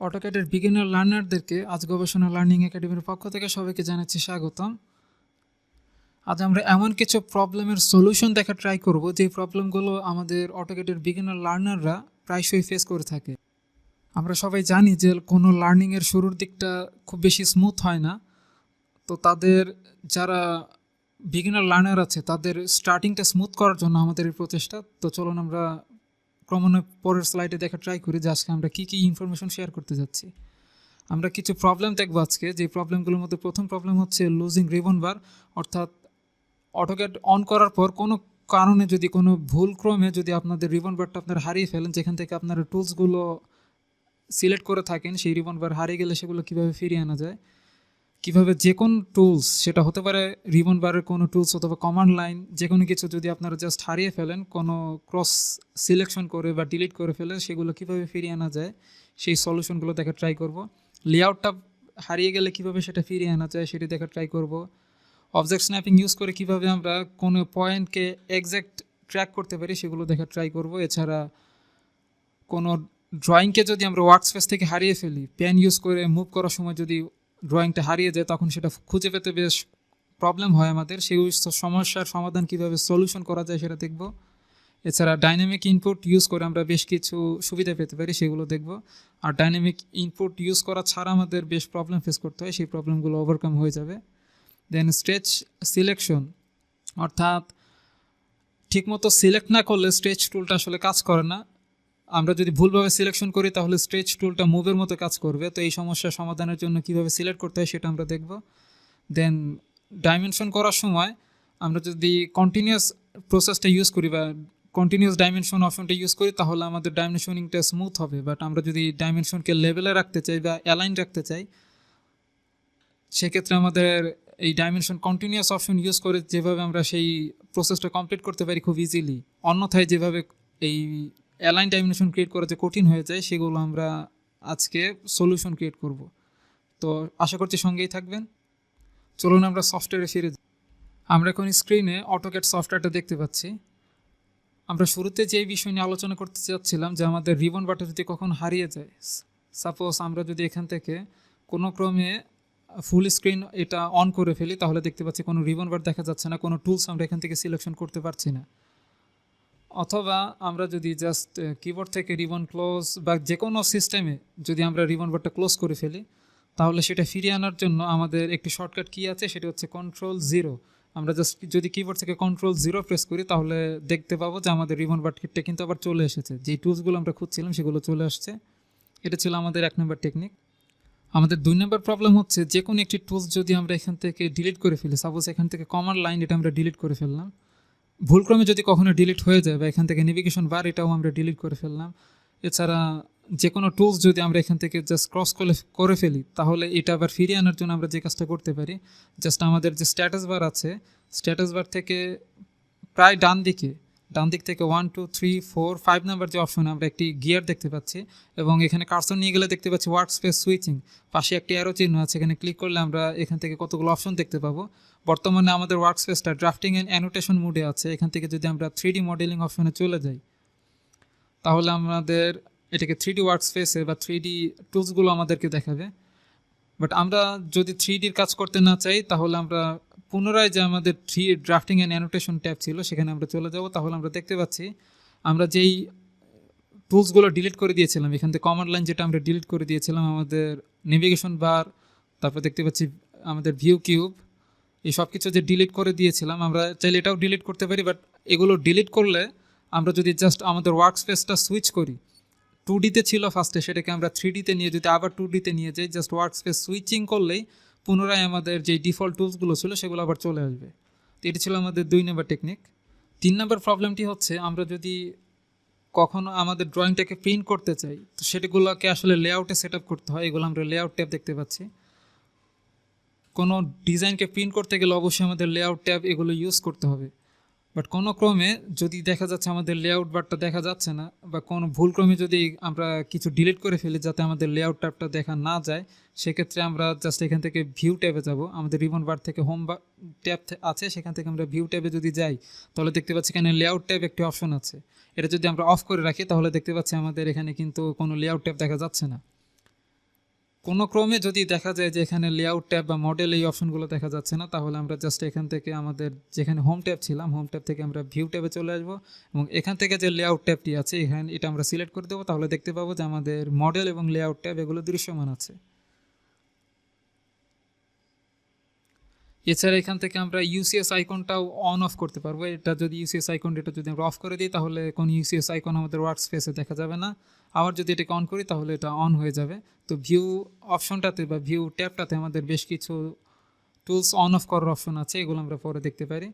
অটোক্যাডের beginner লার্নারদেরকে আজ গবেষণা learning একাডেমির পক্ষ থেকে সবাইকে জানাচ্ছি স্বাগতম। আজ আমরা এমন কিছু প্রবলেমের সলিউশন দেখা ট্রাই করব যে প্রবলেমগুলো আমাদের অটোক্যাডের বিগিনার লার্নাররা প্রায়শই ফেস করে থাকে। আমরা সবাই জানি যে কোনো লার্নিংয়ের শুরুর দিকটা খুব বেশি স্মুথ হয় না। তো তাদের যারা বিগিনার লার্নার আছে, তাদের স্টার্টিংটা স্মুথ করার জন্য আমাদের এই প্রচেষ্টা। তো চলুন আমরা ক্রমান্বয়ে পরের স্লাইডে দেখা ট্রাই করি যে আজকে আমরা কী কী ইনফরমেশন শেয়ার করতে যাচ্ছি। আমরা কিছু প্রবলেম দেখব আজকে, যে প্রবলেমগুলোর মধ্যে প্রথম প্রবলেম হচ্ছে লুজিং রিবন বার অর্থাৎ অটোক্যাড অন করার পর কোনো কারণে যদি, কোনো ভুল ক্রমে যদি আপনাদের রিবন বারটা আপনারা হারিয়ে ফেলেন, যেখান থেকে আপনারা টুলসগুলো সিলেক্ট করে থাকেন, সেই রিবন বার হারিয়ে গেলে সেগুলো কীভাবে ফিরিয়ে আনা যায়? কীভাবে যে কোনো টুলস সেটা হতে পারে রিবন বারের কোনো টুলস অথবা কমান্ড লাইন যে কোনো কিছু যদি আপনারা জাস্ট হারিয়ে ফেলেন, কোনো ক্রস সিলেকশন করে বা ডিলিট করে ফেলে সেগুলো কীভাবে ফিরিয়ে আনা যায়, সেই সলিউশনগুলো দেখা ট্রাই করব। লেআউটটা হারিয়ে গেলে কীভাবে সেটা ফিরিয়ে আনা যায়, সেটি দেখা ট্রাই করব। অবজেক্ট স্ন্যাপিং ইউজ করে কীভাবে আমরা কোনো পয়েন্টকে এক্স্যাক্ট ট্র্যাক করতে পারি, সেগুলো দেখা ট্রাই করব। এছাড়া কোনো ড্রয়িংকে যদি আমরা ওয়ার্ক স্পেস থেকে হারিয়ে ফেলি পেন ইউজ করে মুভ করার সময় যদি ড্রয়িংটা হারিয়ে যায়, তখন সেটা খুঁজে পেতে বেশ প্রবলেম হয় আমাদের। সেই সমস্যার সমাধান কীভাবে সলিউশন করা যায় সেটা দেখব। এছাড়া ডাইনামিক ইনপুট ইউজ করে আমরা বেশ কিছু সুবিধা পেতে পারি, সেগুলো দেখব। আর ডাইনামিক ইনপুট ইউজ করা ছাড়া আমাদের বেশ প্রবলেম ফেস করতে হয়, সেই প্রবলেমগুলো ওভারকাম হয়ে যাবে। দেন স্ট্রেচ সিলেকশন অর্থাৎ ঠিকমতো সিলেক্ট না করলে স্ট্রেচ টুলটা আসলে কাজ করে না। আমরা যদি ভুলভাবে সিলেকশন করি, তাহলে স্ট্রেচ টুলটা মুভের মতো কাজ করবে। তো এই সমস্যার সমাধানের জন্য কীভাবে সিলেক্ট করতে হয় সেটা আমরা দেখব। দেন ডাইমেনশন করার সময় আমরা যদি কন্টিনিউয়াস প্রসেসটা ইউজ করি বা কন্টিনিউয়াস ডাইমেনশন অপশনটা ইউজ করি, তাহলে আমাদের ডাইমেনশনিংটা স্মুথ হবে। বাট আমরা যদি ডাইমেনশনকে লেভেলে রাখতে চাই বা অ্যালাইন রাখতে চাই, সেক্ষেত্রে আমাদের এই ডাইমেনশন কন্টিনিউয়াস অপশন ইউজ করে যেভাবে আমরা সেই প্রসেসটা কমপ্লিট করতে পারি খুব ইজিলি অন্যথায় যেভাবে এই অ্যালাইন ডাইমেনশন ক্রিয়েট করা যে কঠিন হয়ে যায়, সেগুলো আমরা আজকে সলিউশন ক্রিয়েট করব। তো আশা করছি সঙ্গেই থাকবেন। চলুন আমরা সফটওয়্যারে ফিরে যাই। আমরা এখন স্ক্রিনে অটোক্যাট সফটওয়্যারটা দেখতে পাচ্ছি। আমরা শুরুতে যে বিষয় নিয়ে আলোচনা করতে চাচ্ছিলাম যে আমাদের রিবন বাটা যদি কখন হারিয়ে যায় সাপোজ আমরা যদি এখান থেকে কোনো ক্রমে ফুল স্ক্রিন এটা অন করে ফেলি, তাহলে দেখতে পাচ্ছি কোনো রিবন বার দেখা যাচ্ছে না, কোনো টুলস আমরা এখান থেকে সিলেকশন করতে পারছি না। অথবা আমরা যদি জাস্ট কিবোর্ড থেকে রিবন ক্লোজ বা যে কোনো সিস্টেমে যদি আমরা রিবন বারটা ক্লোজ করে ফেলি, তাহলে সেটা ফিরিয়ে আনার জন্য আমাদের একটি শর্টকাট কী আছে, সেটা হচ্ছে কন্ট্রোল জিরো আমরা জাস্ট যদি কিবোর্ড থেকে কন্ট্রোল জিরো প্রেস করি, তাহলে দেখতে পাবো যে আমাদের রিবন বারটা কিন্তু আবার চলে এসেছে। যে টুলসগুলো আমরা খুঁজছিলাম, সেগুলো চলে আসছে। এটা ছিল আমাদের এক নম্বর টেকনিক আমাদের দুই নম্বর প্রবলেম হচ্ছে যে কোনো একটি টুলস যদি আমরা এখান থেকে ডিলিট করে ফেলি সাপোজ এখান থেকে কমান্ড লাইন এটা আমরা ডিলিট করে ফেললাম ভুলক্রমে যদি কখনো ডিলিট হয়ে যায় বা এখান থেকে নেভিগেশন বার এটাও আমরা ডিলিট করে ফেললাম। এছাড়া যে কোনো টুলস যদি আমরা এখান থেকে জাস্ট ক্রস করে করে ফেলি, তাহলে এটা আবার ফিরিয়ে আনার জন্য আমরা যে কাজটা করতে পারি জাস্ট আমাদের যে স্ট্যাটাস বার আছে স্ট্যাটাস বার থেকে প্রায় ডান দিকে, ডান দিক থেকে one two three four five number যে অপশন আমরা একটি গিয়ার দেখতে পাচ্ছি এবং এখানে কার্সন নিয়ে গেলে দেখতে পাচ্ছি ওয়ার্ক স্পেস সুইচিং পাশে একটি অ্যারো চিহ্ন আছে, এখানে ক্লিক করলে আমরা এখান থেকে কতগুলো অপশন দেখতে পাবো। বর্তমানে আমাদের ওয়ার্ক স্পেসটা ড্রাফটিং অ্যান্ড অ্যানোটেশন মোডে আছে। এখান থেকে যদি আমরা থ্রি ডি মডেলিং অপশনে চলে যাই, তাহলে আমাদের এটাকে থ্রি ডি ওয়ার্ক স্পেসে বা থ্রি ডি টুলসগুলো আমাদেরকে দেখাবে। বাট আমরা যদি থ্রি ডির কাজ করতে না চাই, তাহলে আমরা পুনরায় যে আমাদের three drafting and annotation tab ছিল, সেখানে আমরা চলে যাব। তাহলে আমরা দেখতে পাচ্ছি, আমরা যেই টুলসগুলো ডিলিট করে দিয়েছিলাম, এখান থেকে কমান্ড লাইন যেটা আমরা ডিলিট করে দিয়েছিলাম, আমাদের নেভিগেশন বার তারপর দেখতে পাচ্ছি আমাদের ভিউ কিউব এই সব কিছু যে ডিলিট করে দিয়েছিলাম, আমরা চাইলে এটাও ডিলিট করতে পারি বাট এগুলো ডিলিট করলে আমরা যদি জাস্ট আমাদের ওয়ার্ক স্পেসটা সুইচ করি টু ডিতে ছিল ফার্স্টে সেটাকে আমরা থ্রি ডিতে নিয়ে যদি আবার টু ডিতে নিয়ে যাই জাস্ট ওয়ার্ক স্পেস সুইচিং করলেই পুনরায় আমাদের যে ডিফল্ট টুলসগুলো ছিল, সেগুলো আবার চলে আসবে। তো এটি ছিল আমাদের দুই নম্বর টেকনিক তিন নম্বর প্রবলেমটি হচ্ছে, আমরা যদি কখনো আমাদের ড্রয়িংটাকে প্রিন্ট করতে চাই, তো সেটিগুলোকে আসলে লেআউটে সেট করতে হয়, এগুলো আমরা লেআউট ট্যাব দেখতে পাচ্ছি। কোনো ডিজাইনকে প্রিন্ট করতে গেলে অবশ্যই আমাদের লেআউট ট্যাব এগুলো ইউজ করতে হবে। বাট কোনো ক্রমে যদি দেখা যাচ্ছে আমাদের লেআউট বারটা দেখা যাচ্ছে না বা কোনো ভুল ক্রমে যদি আমরা কিছু ডিলিট করে ফেলি যাতে আমাদের লেআউট ট্যাবটা দেখা না যায়, সেক্ষেত্রে আমরা জাস্ট এখান থেকে ভিউ ট্যাবে যাব। আমাদের রিবন বার থেকে হোম বা ট্যাব আছে, সেখান থেকে আমরা ভিউ ট্যাবে যদি যাই, তাহলে দেখতে পাচ্ছি এখানে লেআউট ট্যাব একটি অপশন আছে। এটা যদি আমরা অফ করে রাখি, তাহলে দেখতে পাচ্ছি আমাদের এখানে কিন্তু কোনো লেআউট ট্যাব দেখা যাচ্ছে না। কোনো ক্রমে যদি দেখা যায় যে এখানে লেআউট ট্যাব বা মডেল এই অপশনগুলো দেখা যাচ্ছে না, তাহলে আমরা জাস্ট এখান থেকে আমাদের যেখানে হোম ট্যাব ছিলাম হোম ট্যাব থেকে আমরা ভিউ ট্যাবে চলে আসব এবং এখান থেকে যে লেআউট ট্যাবটি আছে, এখানে এটা আমরা সিলেক্ট করে দেবো। তাহলে দেখতে পাবো যে আমাদের মডেল এবং লেআউট ট্যাব এগুলো দৃশ্যমান আছে। এছাড়া এখান থেকে আমরা ইউসিএস আইকনটাও অন অফ করতে পারব। এটা যদি ইউসিএস আইকন এটা যদি আমরা অফ করে দিই, তাহলে কোন ইউসিএস আইকন আমাদের ওয়ার্ক স্পেসে দেখা যাবে না। আবার যদি এটাকে অন করি, তাহলে এটা অন হয়ে যাবে। তো ভিউ অপশনটাতে বা ভিউ ট্যাবটাতে আমাদের বেশ কিছু টুলস অন অফ করার অপশন আছে, এগুলো আমরা পরে দেখতে পারি।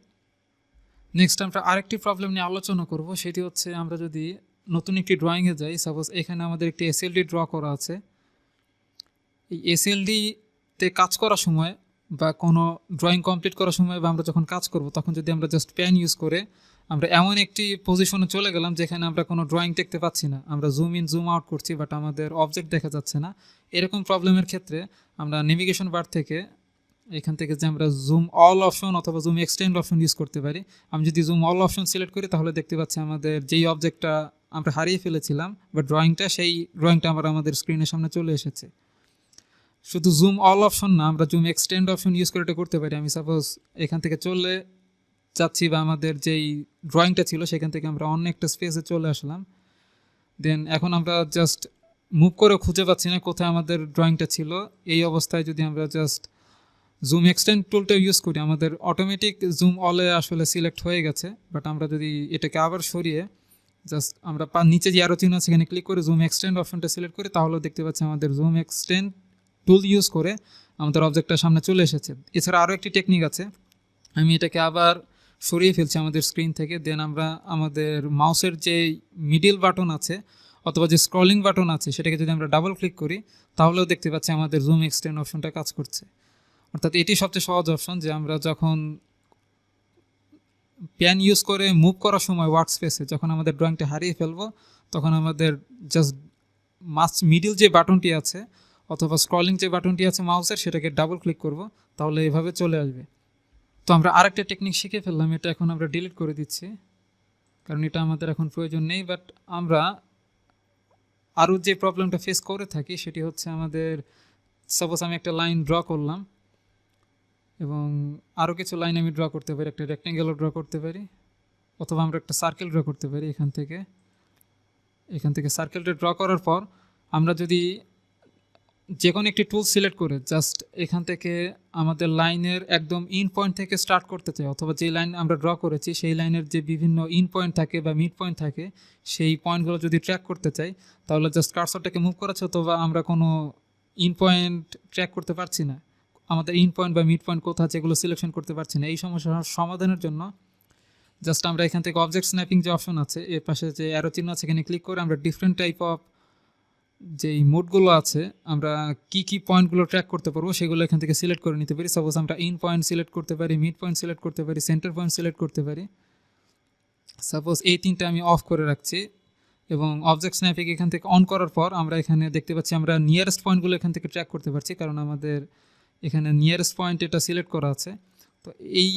নেক্সট আমরা আরেকটি প্রবলেম নিয়ে আলোচনা করব, সেটি হচ্ছে আমরা যদি নতুন একটি ড্রয়িংয়ে যাই সাপোজ এখানে আমাদের একটি এসএলডি ড্র করা আছে। এই এসএলডিতে কাজ করার সময় বা কোনো ড্রয়িং কমপ্লিট করার সময় বা আমরা যখন কাজ করব, তখন যদি আমরা জাস্ট প্যান ইউজ করে আমরা এমন একটি পজিশনে চলে গেলাম যেখানে আমরা কোনো ড্রয়িং দেখতে পাচ্ছি না। আমরা জুম ইন জুম আউট করছি বাট আমাদের অবজেক্ট দেখা যাচ্ছে না। এরকম প্রবলেমের ক্ষেত্রে আমরা নেভিগেশন বার থেকে এখান থেকে যে আমরা জুম অল অপশন অথবা জুম এক্সটেন্ড অপশন ইউজ করতে পারি, আমি যদি জুম অল অপশন সিলেক্ট করি, তাহলে দেখতে পাচ্ছি আমাদের যেই অবজেক্টটা আমরা হারিয়ে ফেলেছিলাম, বা ড্রয়িংটা সেই ড্রয়িংটা আমরা আমাদের স্ক্রিনের সামনে চলে এসেছে। শুধু জুম অল অপশন না, আমরা জুম এক্সটেন্ড অপশন ইউজ করে এটা করতে পারি। আমি সাপোজ এখান থেকে চলে যাচ্ছি বা আমাদের যেই ড্রয়িংটা ছিল, সেখান থেকে আমরা অন্য একটা স্পেসে চলে আসলাম। দেন এখন আমরা জাস্ট মুভ করে খুঁজে পাচ্ছি না কোথায় আমাদের ড্রয়িংটা ছিল। এই অবস্থায় যদি আমরা জাস্ট জুম এক্সটেন্ড টুলটা ইউজ করি, আমাদের অটোমেটিক জুম অলে আসলে সিলেক্ট হয়ে গেছে। বাট আমরা যদি এটাকে আবার সরিয়ে জাস্ট আমরা নিচে যে আরও চিহ্ন সেখানে ক্লিক করে জুম এক্সটেন্ড অপশনটা সিলেক্ট করি, তাহলেও দেখতে পাচ্ছি আমাদের জুম এক্সটেন্ড টুল ইউজ করে আমাদের অবজেক্টটা সামনে চলে এসেছে। এছাড়া আরও একটি টেকনিক আছে। আমি এটাকে আবার সরিয়ে ফেলছি আমাদের স্ক্রিন থেকে। দেন আমরা আমাদের মাউসের যে মিডিল বাটন আছে অথবা যে স্ক্রলিং বাটন আছে, সেটাকে যদি আমরা ডাবল ক্লিক করি, তাহলেও দেখতে পাচ্ছি আমাদের জুম এক্সটেন্ড অপশনটা কাজ করছে। অর্থাৎ এটি সবচেয়ে সহজ অপশন যে আমরা যখন প্যান ইউজ করে মুভ করার সময় ওয়ার্ক স্পেসে যখন আমাদের ড্রয়িংটা হারিয়ে ফেলব, তখন আমাদের জাস্ট মাস মিডিল যে বাটনটি আছে অথবা স্ক্রলিং যে বাটনটি আছে মাউসের সেটাকে ডাবল ক্লিক করব, তাহলে এভাবে চলে আসবে। তো আমরা আরেকটা টেকনিক শিখে ফেললাম, এটা এখন আমরা ডিলিট করে দিচ্ছি, কারণ এটা আমাদের এখন প্রয়োজন নেই বাট আমরা আরও যে প্রবলেমটা ফেস করে থাকি, সেটি হচ্ছে আমাদের সাপোজ আমি একটা লাইন ড্র করলাম, এবং আরও কিছু লাইন আমি ড্র করতে পারি, একটা রেক্টেঙ্গেলও ড্র করতে পারি, অথবা আমরা একটা সার্কেল ড্র করতে পারি এখান থেকে। এখান থেকে সার্কেলটা ড্র করার পর, আমরা যদি যে কোনো একটি টুল সিলেক্ট করে জাস্ট এখান থেকে আমাদের লাইনের একদম ইন পয়েন্ট থেকে স্টার্ট করতে চাই, অথবা যে লাইন আমরা ড্র করেছি সেই লাইনের যে বিভিন্ন ইন পয়েন্ট থাকে বা মিড পয়েন্ট থাকে, সেই পয়েন্টগুলো যদি ট্র্যাক করতে চাই, তাহলে জাস্ট কার্সরটাকে মুভ করাচ্ছে অথবা আমরা কোনো ইন পয়েন্ট ট্র্যাক করতে পারছি না। আমাদের ইন পয়েন্ট বা মিড পয়েন্ট কোথা আছে এগুলো সিলেকশন করতে পারছি না। এই সমস্যার সমাধানের জন্য জাস্ট আমরা এখান থেকে অবজেক্ট স্ন্যাপিং যে অপশন আছে, এর পাশে যে অ্যারো চিহ্ন আছে, এখানে ক্লিক করে আমরা ডিফারেন্ট টাইপ অফ যেই মোডগুলো আছে, আমরা কি কি পয়েন্টগুলো ট্র্যাক করতে পারব সেগুলো এখান থেকে সিলেক্ট করে নিতে পারি। সাপোজ আমরা ইন পয়েন্ট সিলেক্ট করতে পারি মিড পয়েন্ট সিলেক্ট করতে পারি সেন্টার পয়েন্ট সিলেক্ট করতে পারি। সাপোজ এই তিনটা আমি অফ করে রাখছি এবং অবজেক্ট স্ন্যাপিং এখান থেকে অন করার পর আমরা এখানে দেখতে পাচ্ছি আমরা নিয়ারেস্ট পয়েন্টগুলো এখান থেকে ট্র্যাক করতে পারছি, কারণ আমাদের এখানে নিয়ারেস্ট পয়েন্ট এটা সিলেক্ট করা আছে। তো এই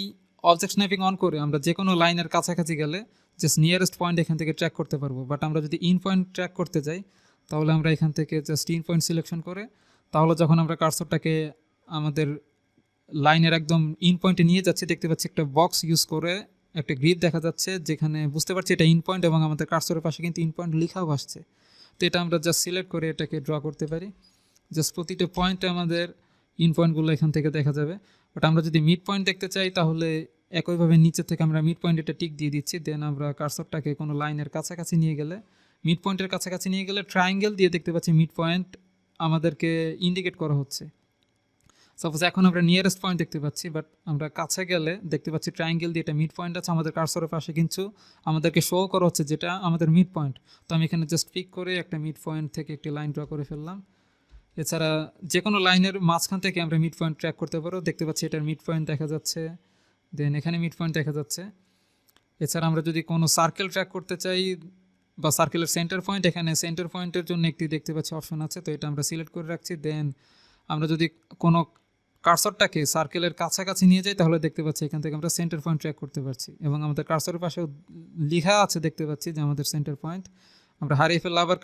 অবজেক্ট স্ন্যাপিং অন করে আমরা যে কোনো লাইনের কাছাকাছি গেলে জাস্ট নিয়ারেস্ট পয়েন্ট এখান থেকে ট্র্যাক করতে পারব। বাট আমরা যদি ইন পয়েন্ট ট্র্যাক করতে যাই তাহলে আমরা এখান থেকে জাস্ট ইন পয়েন্ট সিলেকশন করে, তাহলে যখন আমরা কার্সরটাকে আমাদের লাইনের একদম ইন পয়েন্টে নিয়ে যাচ্ছি, দেখতে পাচ্ছি একটা বক্স ইউজ করে একটা গ্রিপ দেখা যাচ্ছে, যেখানে বুঝতে পারছি এটা ইন পয়েন্ট এবং আমাদের কার্সরের পাশে কিন্তু ইন পয়েন্ট লেখাও আসছে। তো এটা আমরা জাস্ট সিলেক্ট করে এটাকে ড্র করতে পারি। জাস্ট প্রতিটা পয়েন্টে আমাদের ইন পয়েন্টগুলো এখান থেকে দেখা যাবে। বাট আমরা যদি মিড পয়েন্ট দেখতে চাই, তাহলে একইভাবে নিচে থেকে আমরা মিড পয়েন্ট এটা টিক দিয়ে দিচ্ছি দেন আমরা কার্সরটাকে কোনো লাইনের কাছাকাছি নিয়ে গেলে মিড পয়েন্টের কাছাকাছি নিয়ে গেলে ট্রায়াঙ্গেল দিয়ে দেখতে পাচ্ছি মিড পয়েন্ট আমাদেরকে ইন্ডিকেট করা হচ্ছে। সাপোজ এখন আমরা নিয়ারেস্ট পয়েন্ট দেখতে পাচ্ছি বাট আমরা কাছে গেলে দেখতে পাচ্ছি ট্রায়াঙ্গেল দিয়ে এটা মিড পয়েন্ট আছে আমাদের কার্সরের পাশে, কিন্তু আমাদেরকে শো করা হচ্ছে যেটা আমাদের মিড পয়েন্ট তো আমি এখানে জাস্ট পিক করে একটা মিড পয়েন্ট থেকে একটি লাইন ড্র করে ফেললাম। এছাড়া যে কোনো লাইনের মাঝখান থেকে আমরা মিড পয়েন্ট ট্র্যাক করতে পারো। দেখতে পাচ্ছি এটার মিড পয়েন্ট দেখা যাচ্ছে দেন এখানে মিড পয়েন্ট দেখা যাচ্ছে। এছাড়া আমরা যদি কোনো সার্কেল ট্র্যাক করতে চাই বা সার্কেলের সেন্টার পয়েন্ট এখানে সেন্টার পয়েন্টের জন্য একটি দেখতে পাচ্ছি অপশন আছে, তো এটা আমরা সিলেক্ট করে রাখছি। দেন আমরা যদি কোনো কার্সরটাকে সার্কেলের কাছাকাছি নিয়ে যাই, তাহলে দেখতে পাচ্ছি এখান থেকে আমরা সেন্টার পয়েন্ট ট্র্যাক করতে পারছি। এবং আমাদের কার্সরের পাশেও লেখা আছে দেখতে পাচ্ছি যে আমাদের সেন্টার পয়েন্ট আমরা হারিয়ে ফেললে আবার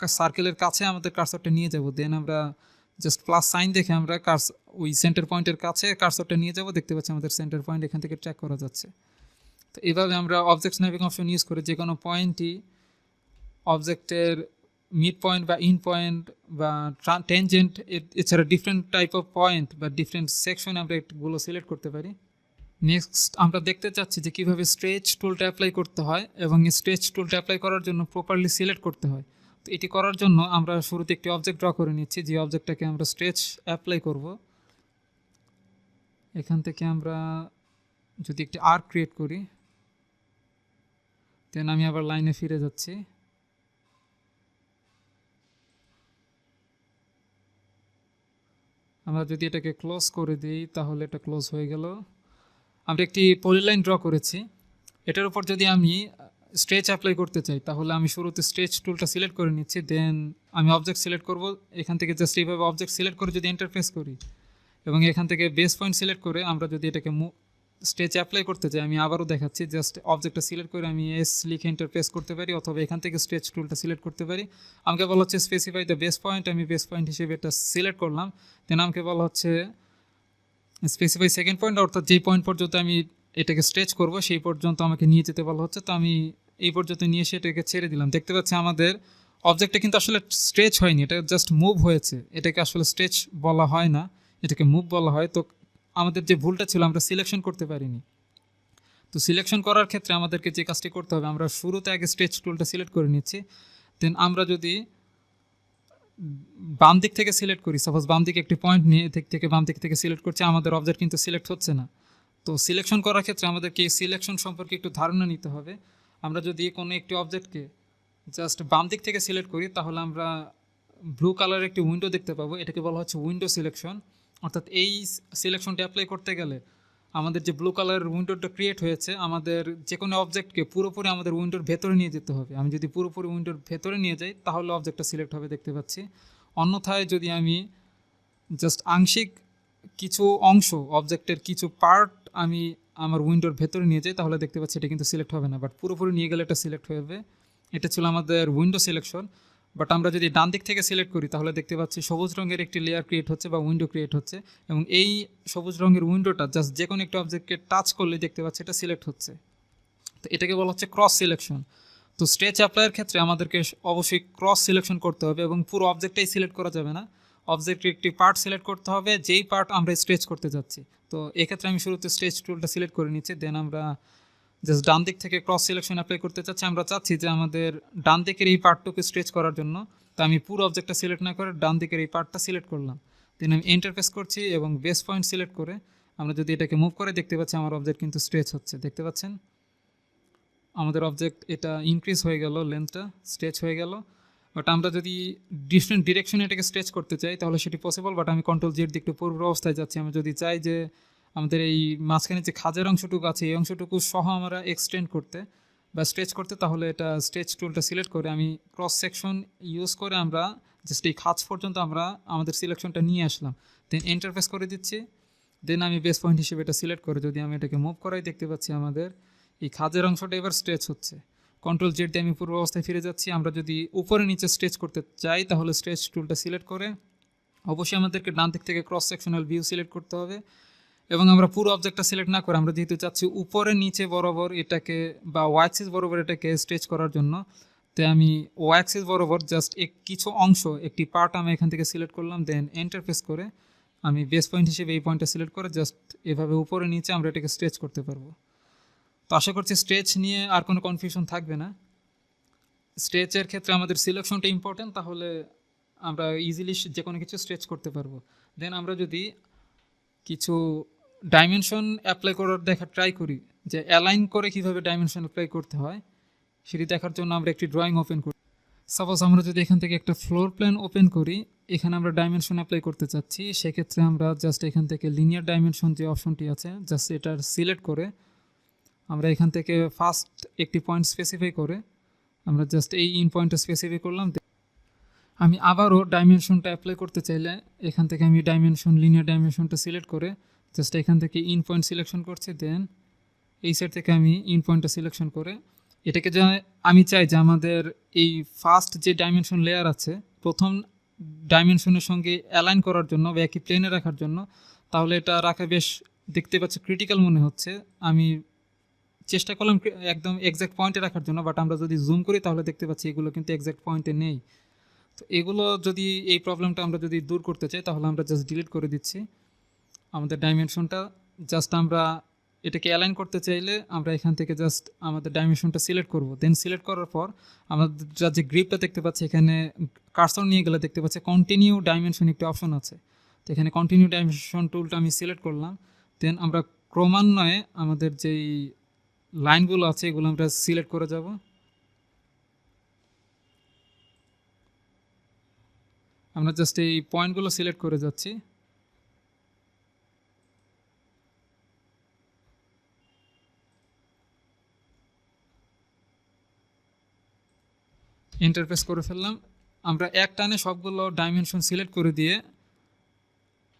সার্কেলের কাছে আমাদের কার্সরটা নিয়ে যাব। দেন আমরা জাস্ট প্লাস সাইন দেখে আমরা কার্স ওই সেন্টার পয়েন্টের কাছে কার্সরটা নিয়ে যাব, দেখতে পাচ্ছি আমাদের সেন্টার পয়েন্ট এখান থেকে ট্র্যাক করা যাচ্ছে। তো এইভাবে আমরা অবজেক্ট স্ন্যাপিং অপশন ইউজ করে যে কোনো পয়েন্টই অবজেক্টের মিড পয়েন্ট বা ইন পয়েন্ট বা টেনজেন্ট এছাড়া ডিফারেন্ট টাইপ অফ পয়েন্ট বা ডিফারেন্ট সেকশন আমরা এগুলো সিলেক্ট করতে পারি। নেক্সট আমরা দেখতে চাচ্ছি যে কীভাবে স্ট্রেচ টুলটা অ্যাপ্লাই করতে হয় এবং স্ট্রেচ টুলটা অ্যাপ্লাই করার জন্য প্রপারলি সিলেক্ট করতে হয়। তো এটি করার জন্য আমরা শুরুতে একটি অবজেক্ট ড্র করে নিচ্ছি, যে অবজেক্টটাকে আমরা স্ট্রেচ অ্যাপ্লাই করব। এখান থেকে আমরা যদি একটি আর্ক ক্রিয়েট করি দেন আমি আবার লাইনে ফিরে যাচ্ছি। আমরা যদি এটাকে ক্লোজ করে দিই, তাহলে এটা ক্লোজ হয়ে গেল। আমরা একটি পলিলাইন ড্র করেছি। এটার উপর যদি আমি স্ট্রেচ অ্যাপ্লাই করতে চাই, তাহলে আমি শুরুতে স্ট্রেচ টুলটা সিলেক্ট করে নিচ্ছি দেন আমি অবজেক্ট সিলেক্ট করব। এখান থেকে জাস্ট এইভাবে অবজেক্ট সিলেক্ট করে যদি ইন্টারফেস করি, এবং এখান থেকে বেস পয়েন্ট সিলেক্ট করে আমরা যদি এটাকে স্টেচ অ্যাপ্লাই করতে চাই আমি আবারও দেখাচ্ছি জাস্ট অবজেক্টটা সিলেক্ট করে আমি এস লিখে ইন্টারফেস করতে পারি, অথবা এখান থেকে স্ট্রেচ টুলটা সিলেক্ট করতে পারি। আমাকে বলা হচ্ছে স্পেসিফাই দ্য বেস পয়েন্ট আমি বেস পয়েন্ট হিসেবে এটা সিলেক্ট করলাম। দেন আমাকে বলা হচ্ছে স্পেসিফাই সেকেন্ড পয়েন্ট অর্থাৎ যেই পয়েন্ট পর্যন্ত আমি এটাকে স্ট্রেচ করব, সেই পর্যন্ত আমাকে নিয়ে যেতে বলা হচ্ছে। তো আমি এই পর্যন্ত নিয়ে এসে এটাকে ছেড়ে দিলাম। দেখতে পাচ্ছি আমাদের অবজেক্টটা কিন্তু আসলে স্ট্রেচ হয়নি, এটা জাস্ট মুভ হয়েছে। এটাকে আসলে স্ট্রেচ বলা হয় না, এটাকে মুভ বলা হয়। তো আমাদের যে ভুলটা ছিল আমরা সিলেকশন করতে পারিনি। তো সিলেকশন করার ক্ষেত্রে আমাদেরকে যে কাজটি করতে হবে, আমরা শুরুতে আগে স্ট্রেচ টুলটা সিলেক্ট করে নিচ্ছি। দেন আমরা যদি বাম দিক থেকে সিলেক্ট করি সাপোজ বাম দিকে একটি পয়েন্ট নিয়ে দিক থেকে বাম দিক থেকে সিলেক্ট করছি, আমাদের অবজেক্ট কিন্তু সিলেক্ট হচ্ছে না। তো সিলেকশন করার ক্ষেত্রে আমাদেরকে এই সিলেকশন সম্পর্কে একটু ধারণা নিতে হবে। আমরা যদি কোনো একটি অবজেক্টকে জাস্ট বাম দিক থেকে সিলেক্ট করি, তাহলে আমরা ব্লু কালারের একটি উইন্ডো দেখতে পাবো। এটাকে বলা হচ্ছে উইন্ডো সিলেকশন অর্থাৎ এই সিলেকশনটা অ্যাপ্লাই করতে গেলে আমাদের যে ব্লু কালারের উইন্ডোটা ক্রিয়েট হয়েছে, আমাদের যে কোনো অবজেক্টকে পুরোপুরি আমাদের উইন্ডোর ভেতরে নিয়ে যেতে হবে। আমি যদি পুরোপুরি উইন্ডোর ভেতরে নিয়ে যাই, তাহলে অবজেক্টটা সিলেক্ট হবে দেখতে পাচ্ছি। অন্যথায় যদি আমি জাস্ট আংশিক কিছু অংশ অবজেক্টের কিছু পার্ট আমি আমার উইন্ডোর ভেতরে নিয়ে যাই, তাহলে দেখতে পাচ্ছি এটা কিন্তু সিলেক্ট হবে না। বাট পুরোপুরি নিয়ে গেলে এটা সিলেক্ট হবে। এটা ছিল আমাদের উইন্ডো সিলেকশন বাট আমরা যদি ডান দিক থেকে সিলেক্ট করি, তাহলে দেখতে পাচ্ছি সবুজ রঙের একটি লেয়ার ক্রিয়েট হচ্ছে বা উইন্ডো ক্রিয়েট হচ্ছে। এবং এই সবুজ রঙের উইন্ডোটা জাস্ট যে কোনো একটা অবজেক্টকে টাচ করলে দেখতে পাচ্ছি এটা সিলেক্ট হচ্ছে। তো এটাকে বলা হচ্ছে ক্রস সিলেকশন তো স্ট্রেচ অ্যাপ্লাইয়ের ক্ষেত্রে আমাদেরকে অবশ্যই ক্রস সিলেকশন করতে হবে এবং পুরো অবজেক্টটাই সিলেক্ট করা যাবে না। অবজেক্টের একটি পার্ট সিলেক্ট করতে হবে, যেই পার্ট আমরা স্ট্রেচ করতে যাচ্ছি। তো এক্ষেত্রে আমি শুরুতে স্ট্রেচ টুলটা সিলেক্ট করে নিচ্ছি দেন আমরা জাস্ট ডান দিক থেকে ক্রস সিলেকশন অ্যাপ্লাই করতে চাচ্ছি, আমরা চাচ্ছি যে আমাদের ডান দিকের এই পার্টটুকু স্ট্রেচ করার জন্য। তো আমি পুরো অবজেক্টটা সিলেক্ট না করে ডান দিকের এই পার্টটা সিলেক্ট করলাম। দেন আমি ইন্টারফেস করছি এবং বেস পয়েন্ট সিলেক্ট করে আমরা যদি এটাকে মুভ করে, দেখতে পাচ্ছি আমার অবজেক্ট কিন্তু স্ট্রেচ হচ্ছে। দেখতে পাচ্ছেন? আমাদের অবজেক্ট এটা ইনক্রিজ হয়ে গেল লেন্থটা স্ট্রেচ হয়ে গেল। বাট আমরা যদি ডিফারেন্ট ডিরেকশনে এটাকে স্ট্রেচ করতে চাই, তাহলে সেটি পসিবল বাট আমি কন্ট্রোল জেড দিকটা পূর্ব অবস্থায় যাচ্ছি। আমি যদি চাই যে আমাদের এই মাঝখানে যে খাজের অংশটুকু আছে, এই অংশটুকু সহ আমরা এক্সটেন্ড করতে বা স্ট্রেচ করতে, তাহলে এটা স্ট্রেচ টুলটা সিলেক্ট করে আমি ক্রস সেকশন ইউজ করে আমরা জাস্ট এই খাজ পর্যন্ত আমরা আমাদের সিলেকশনটা নিয়ে আসলাম। দেন ইন্টারফেস করে দিচ্ছি। দেন আমি বেস পয়েন্ট হিসেবে এটা সিলেক্ট করে যদি আমি এটাকে মুভ করাই দেখতে পাচ্ছি আমাদের, এই খাজের অংশটা এবার স্ট্রেচ হচ্ছে। কন্ট্রোল জেড দিয়ে আমি পূর্ব অবস্থায় ফিরে যাচ্ছি। আমরা যদি উপরে নিচে স্ট্রেচ করতে চাই, তাহলে স্ট্রেচ টুলটা সিলেক্ট করে অবশ্যই আমাদেরকে ডান দিক থেকে ক্রস সেকশনাল ভিউ সিলেক্ট করতে হবে। এবং আমরা পুরো অবজেক্টটা সিলেক্ট না করে আমরা যেহেতু চাচ্ছি উপরে, নিচে বরাবর এটাকে বা ওয়াক্সিস বরাবর এটাকে স্ট্রেচ করার জন্য, তো আমি ওয়াক্সিস বরাবর জাস্ট এক, কিছু অংশ, একটি পার্ট আমি এখান থেকে সিলেক্ট করলাম দেন এন্টারফেস করে আমি বেস পয়েন্ট হিসেবে এই পয়েন্টটা সিলেক্ট করে জাস্ট এভাবে উপরে, নিচে আমরা এটাকে স্ট্রেচ করতে পারব। তো আশা করছি স্ট্রেচ নিয়ে আর কোনো কনফিউশন থাকবে না। স্ট্রেচের ক্ষেত্রে আমাদের সিলেকশনটা ইম্পর্টেন্ট তাহলে আমরা ইজিলি যে কোনো কিছু স্ট্রেচ করতে পারব। দেন আমরা যদি কিছু ডাইমেনশন অ্যাপ্লাই করার দেখা ট্রাই করি যে অ্যালাইন করে কীভাবে ডাইমেনশন অ্যাপ্লাই করতে হয়, সেটি দেখার জন্য আমরা একটি ড্রয়িং ওপেন করি। সাপোজ আমরা যদি এখান থেকে একটা ফ্লোর প্ল্যান ওপেন করি, এখানে আমরা ডাইমেনশন অ্যাপ্লাই করতে চাচ্ছি, সেক্ষেত্রে আমরা জাস্ট এখান থেকে লিনিয়ার ডাইমেনশন যে অপশনটি আছে জাস্ট এটার সিলেক্ট করে আমরা এখান থেকে ফার্স্ট একটি পয়েন্ট স্পেসিফাই করে, আমরা জাস্ট এই ইন পয়েন্টটা স্পেসিফাই করলাম। আমি আবারও ডাইমেনশনটা অ্যাপ্লাই করতে চাইলে এখান থেকে আমি ডাইমেনশন লিনিয়ার ডাইমেনশনটা সিলেক্ট করে জাস্ট এখান থেকে ইন পয়েন্ট সিলেকশন করছি দেন এই সাইড থেকে আমি ইন পয়েন্টটা সিলেকশন করে, এটাকে যা আমি চাই যে আমাদের এই ফার্স্ট যে ডাইমেনশন লেয়ার আছে, প্রথম ডাইমেনশনের সঙ্গে অ্যালাইন করার জন্য বা একই প্লেনে রাখার জন্য, তাহলে এটা রাখা বেশ দেখতে পাচ্ছি ক্রিটিক্যাল মনে হচ্ছে। আমি চেষ্টা করলাম একদম এক্স্যাক্ট পয়েন্টে রাখার জন্য বাট আমরা যদি জুম করি, তাহলে দেখতে পাচ্ছি এগুলো কিন্তু এক্স্যাক্ট পয়েন্টে নেই। তো এগুলো যদি এই প্রবলেমটা আমরা যদি দূর করতে চাই, তাহলে আমরা জাস্ট ডিলিট করে দিচ্ছি। আমাদের ডাইমেনশনটা জাস্ট আমরা এটাকে অ্যালাইন করতে চাইলে আমরা এখান থেকে জাস্ট আমাদের ডাইমেনশনটা সিলেক্ট করব। দেন সিলেক্ট করার পর আমাদের যা গ্রিপটা দেখতে পাচ্ছি, এখানে কার্সর নিয়ে গেলে দেখতে পাচ্ছি কন্টিনিউ ডাইমেনশন একটি অপশন আছে। তো এখানে কন্টিনিউ ডাইমেনশন টুলটা আমি সিলেক্ট করলাম। দেন আমরা ক্রমান্বয়ে আমাদের যেই লাইনগুলো আছে, এগুলো আমরা সিলেক্ট করে যাব। আমরা জাস্ট এই পয়েন্টগুলো সিলেক্ট করে যাচ্ছি। ইন্টারফেস করে ফেললাম। আমরা এক টানে সবগুলো ডাইমেনশন সিলেক্ট করে দিয়ে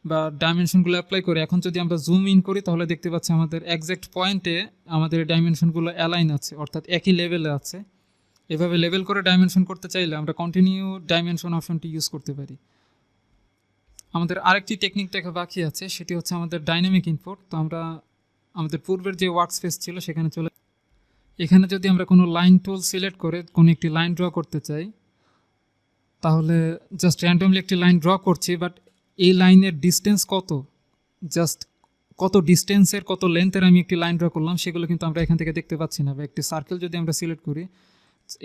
বা ডাইমেনশনগুলো অ্যাপ্লাই করে, এখন যদি আমরা জুম ইন করি, তাহলে দেখতে পাচ্ছি আমাদের একজ্যাক্ট পয়েন্টে আমাদের ডাইমেনশনগুলো অ্যালাইন আছে, অর্থাৎ একই লেভেলে আছে। এভাবে লেভেল করে ডাইমেনশন করতে চাইলে আমরা কন্টিনিউ ডাইমেনশন অপশনটি ইউজ করতে পারি। আমাদের আরেকটি টেকনিক দেখা বাকি আছে, সেটি হচ্ছে আমাদের ডাইনামিক ইনপুট তো আমরা আমাদের পূর্বের যে ওয়ার্ক স্পেস ছিল, সেখানে চলে এখানে যদি আমরা কোনো লাইন টুল সিলেক্ট করে কোনো একটি লাইন ড্র করতে চাই, তাহলে জাস্ট র্যান্ডমলি একটি লাইন ড্র করছি বাট এই লাইনের ডিস্টেন্স কত? জাস্ট কত ডিস্টেন্সের কত লেন্থের আমি একটি লাইন ড্র করলাম, সেগুলো কিন্তু আমরা এখান থেকে দেখতে পাচ্ছি না। বা একটি সার্কেল যদি আমরা সিলেক্ট করি,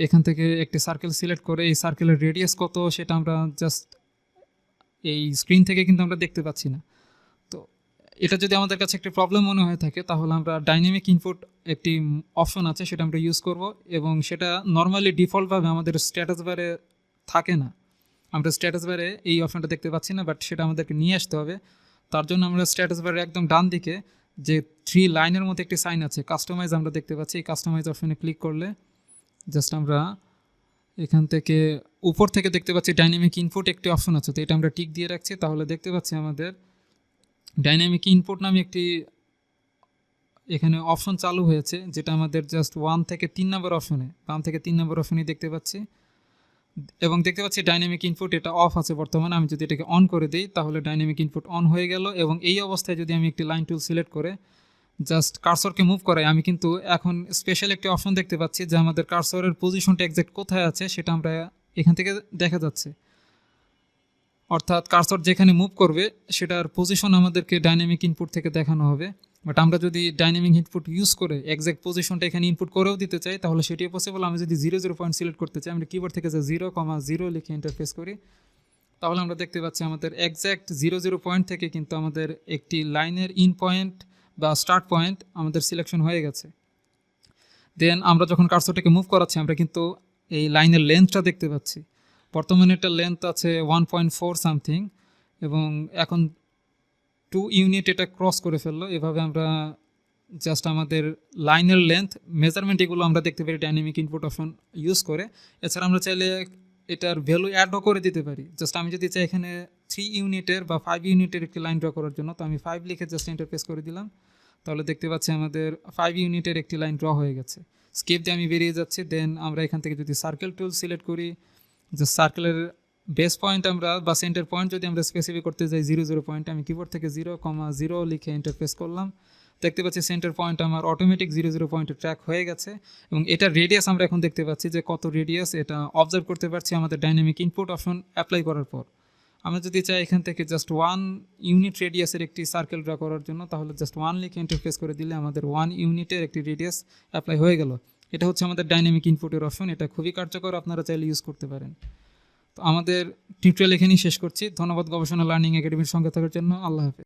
এখান থেকে একটি সার্কেল সিলেক্ট করে এই সার্কেলের রেডিয়াস কত, সেটা আমরা জাস্ট এই স্ক্রিন থেকে কিন্তু আমরা দেখতে পাচ্ছি না। এটা যদি আমাদের কাছে একটি প্রবলেম মনে হয়ে থাকে, তাহলে আমরা ডাইনামিক ইনপুট একটি অপশন আছে, সেটা আমরা ইউজ করব এবং সেটা নর্মালি ডিফল্টভাবে আমাদের স্ট্যাটাস বারে থাকে না। আমরা স্ট্যাটাস বারে এই অপশনটা দেখতে পাচ্ছি না বাট সেটা আমাদেরকে নিয়ে আসতে হবে। তার জন্য আমরা স্ট্যাটাস বারে একদম ডান দিকে যে থ্রি লাইনের মধ্যে একটি সাইন আছে কাস্টমাইজ আমরা দেখতে পাচ্ছি। এই কাস্টমাইজ অপশনে ক্লিক করলে জাস্ট আমরা এখান থেকে উপর থেকে দেখতে পাচ্ছি ডাইনামিক ইনপুট একটি অপশন আছে। তো এটা আমরা টিক দিয়ে রাখছি। তাহলে দেখতে পাচ্ছি আমাদের ডাইনামিক ইনপুট নামে একটি, এখানে অপশন চালু হয়েছে, যেটা আমাদের জাস্ট ওয়ান থেকে তিন নম্বর অপশনে বাম থেকে তিন নম্বর অপশনই দেখতে পাচ্ছি। এবং দেখতে পাচ্ছি ডাইনামিক ইনপুট এটা অফ আছে বর্তমানে, আমি যদি এটাকে অন করে দিই, তাহলে ডাইনামিক ইনপুট অন হয়ে গেল। এবং এই অবস্থায় যদি আমি একটি লাইন টুল সিলেক্ট করে জাস্ট কার্সরকে মুভ করাই, আমি কিন্তু এখন স্পেশাল একটি অপশন দেখতে পাচ্ছি, যে আমাদের কার্সরের পজিশনটা এক্সাক্ট কোথায় আছে, সেটা আমরা এখান থেকে দেখা যাচ্ছে। অর্থাৎ কার্সর যেখানে মুভ করবে, সেটার পজিশন আমাদেরকে ডাইনামিক ইনপুট থেকে দেখানো হবে। বাট আমরা যদি ডাইনামিক ইনপুট ইউজ করে এক্সাক্ট পজিশনটা এখানে ইনপুট করেও দিতে চাই, তাহলে সেটিও পসিবল আমি যদি জিরো জিরো পয়েন্ট সিলেক্ট করতে চাই, আমরা কিবোর্ড থেকে যে জিরো কমা জিরো লিখে ইন্টারফেস করি, তাহলে আমরা দেখতে পাচ্ছি আমাদের এক্স্যাক্ট জিরো জিরো পয়েন্ট থেকে কিন্তু আমাদের একটি লাইনের ইন পয়েন্ট বা স্টার্ট পয়েন্ট আমাদের সিলেকশন হয়ে গেছে। দেন আমরা যখন কার্সরটাকে মুভ করাচ্ছি, আমরা কিন্তু এই লাইনের লেন্থটা দেখতে পাচ্ছি। বর্তমানে এটার লেন্থ আছে ওয়ান পয়েন্ট ফোর সামথিং এবং এখন টু ইউনিট এটা ক্রস করে ফেলল। এভাবে আমরা জাস্ট আমাদের লাইনের লেন্থ মেজারমেন্ট এগুলো আমরা দেখতে পারি ডাইনামিক ইনপুট অপশন ইউজ করে। এছাড়া আমরা চাইলে এটার ভ্যালু অ্যাডও করে দিতে পারি। জাস্ট আমি যদি চাই এখানে থ্রি ইউনিটের বা ফাইভ ইউনিটের একটি লাইন ড্র করার জন্য, তো আমি ফাইভ লিখে জাস্ট ইন্টারফেস করে দিলাম। তাহলে দেখতে পাচ্ছি আমাদের ফাইভ ইউনিটের একটি লাইন ড্র হয়ে গেছে। স্কেপ দিয়ে আমি বেরিয়ে যাচ্ছি দেন আমরা এখান থেকে যদি সার্কেল টুল সিলেক্ট করি যে সার্কেলের বেস পয়েন্ট আমরা বা সেন্টার পয়েন্ট যদি আমরা স্পেসিফিক করতে যাই জিরো জিরো পয়েন্ট আমি কিবোর্ড থেকে জিরো কমা জিরো লিখে ইন্টারফেস করলাম। দেখতে পাচ্ছি সেন্টার পয়েন্ট আমার অটোমেটিক জিরো জিরো পয়েন্টে ট্র্যাক হয়ে গেছে এবং এটার রেডিয়াস আমরা এখন দেখতে পাচ্ছি যে কত রেডিয়াস এটা অবজার্ভ করতে পারছি আমাদের ডাইনামিক ইনপুট অপশন অ্যাপ্লাই করার পর। আমরা যদি চাই এখান থেকে জাস্ট ওয়ান ইউনিট রেডিয়াসের একটি সার্কেল ড্র করার জন্য, তাহলে জাস্ট ওয়ান লিখে ইন্টারফেস করে দিলে আমাদের ওয়ান ইউনিটের একটি রেডিয়াস অ্যাপ্লাই হয়ে গেল। এটা হচ্ছে আমাদের ডাইনামিক ইনপুটের অপশন এটা খুবই কার্যকর, আপনারা চাইলে ইউজ করতে পারেন। তো আমাদের টিউটোরিয়াল এখানেই শেষ করছি। ধন্যবাদ গবেষণা লার্নিং একাডেমির সঙ্গে থাকার জন্য। আল্লাহ হাফেজ।